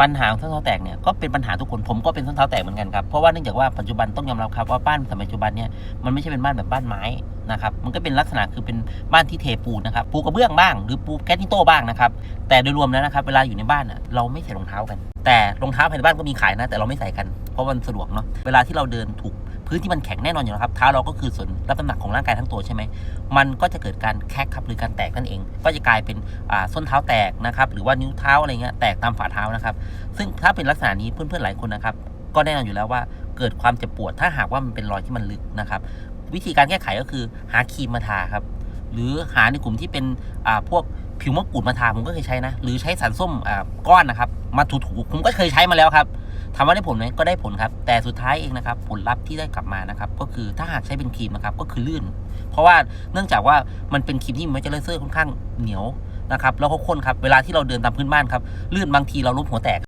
ปัญหาของส้นเท้าแตกเนี่ยก็เป็นปัญหาทุกคนผมก็เป็นส้นเท้าแตกเหมือนกันครับเพราะว่าเนื่องจากว่าปัจจุบันต้องยอมรับครับว่าบ้านสมัยปัจจุบันเนี่ยมันไม่ใช่เป็นบ้านแบบบ้านไม้นะครับมันก็เป็นลักษณะคือเป็นบ้านที่เทปูนนะครับปูกระเบื้องบ้างหรือปูแกนนิโต้บ้างนะครับแต่โดยรวมแล้วนะครับเวลาอยู่ในบ้านอะเราไม่ใส่รองเท้ากัน แต่รองเท้าภายในบ้านก็มีขายนะ แต่เราไม่ใส่กันเพราะมันสะดวกเนาะเวลาที่เราเดินถูก พื้นที่มันแข็งแน่นอนอยู่แล้วครับเท้าเราก็คือส่วนรับน้ำหนักของร่างกายทั้งตัวใช่ไหมมันก็จะเกิดการแคกครับหรือการแตกนั่นเอง ก็จะกลายเป็นอ่าส้นเท้าแตกนะครับหรือว่านิ้วเท้าอะไรเงี้ยแตกตามฝ่าเท้านะครับ ซึ่งถ้าเป็นลักษณะนี้เพื่อนๆหลายคนนะครับก็แน่นอนอยู่แล้วว่าเกิดความเจ็บปวดถ้าหากว่ามันเป็นรอยที่มันลึกนะครับ วิธีการแก้ไขก็คือหาครีมมาทาครับหรือหาในกลุ่มที่เป็นอ่าพวกผิวมะกรูดมาทาผมก็เคยใช้นะ หรือใช้สารส้มอ่าก้อนนะครับ มาถูๆผมก็เคยใช้มาแล้วครับถามว่าได้ผลไหมก็ได้ผลครับ แต่สุดท้ายเองนะครับ ผลลัพธ์ที่ได้กลับมานะครับ ก็คือถ้าหากใช้เป็นครีมนะครับก็คือลื่น เพราะว่าเนื่องจากว่ามันเป็นครีมที่มันจะเลเซอร์ค่อนข้างเหนียวนะครับแล้วก็ข้นครับเวลาที่เราเดินตามพื้นบ้านครับลื่นบางทีเราล้มหัวแตก